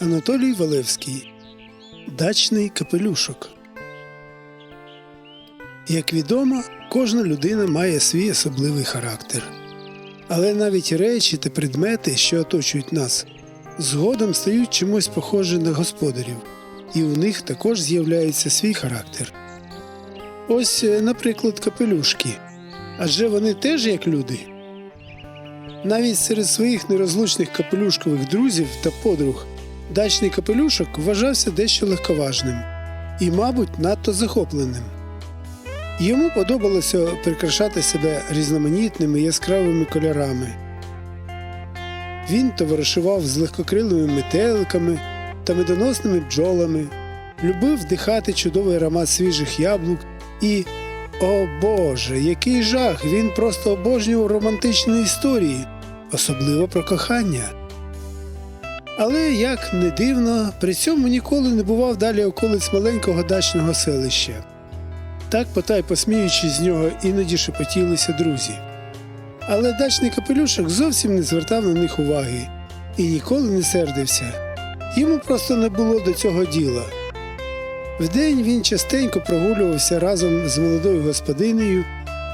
Анатолій Валевський Дачний капелюшок. Як відомо, кожна людина має свій особливий характер. Але навіть речі та предмети, що оточують нас, згодом стають чимось похожі на господарів, і у них також з'являється свій характер. Ось, е, наприклад, капелюшки. Адже вони теж як люди. Навіть серед своїх нерозлучних капелюшкових друзів та подруг дачний капелюшок вважався дещо легковажним і, мабуть, надто захопленим. Йому подобалося прикрашати себе різноманітними яскравими кольорами. Він товаришував з легкокрилими метеликами та медоносними бджолами, любив вдихати чудовий аромат свіжих яблук і, о Боже, який жах! Він просто обожнював романтичні історії, особливо про кохання. Але, як не дивно, при цьому ніколи не бував далі околиць маленького дачного селища. Так, потай посміючись з нього, іноді шепотілися друзі. Але дачний капелюшок зовсім не звертав на них уваги і ніколи не сердився. Йому просто не було до цього діла. Вдень він частенько прогулювався разом з молодою господинею,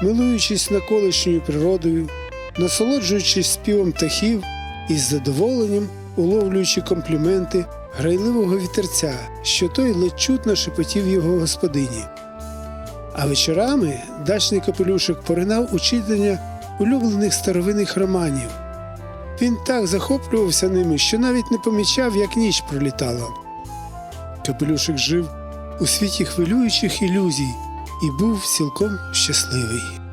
милуючись навколишньою природою, насолоджуючись співом птахів і з задоволенням уловлюючи компліменти грайливого вітерця, що той ледь чутно шепотів його господині. А вечорами дачний капелюшок поринав у читання улюблених старовинних романів. Він так захоплювався ними, що навіть не помічав, як ніч пролітала. Капелюшик жив у світі хвилюючих ілюзій і був цілком щасливий.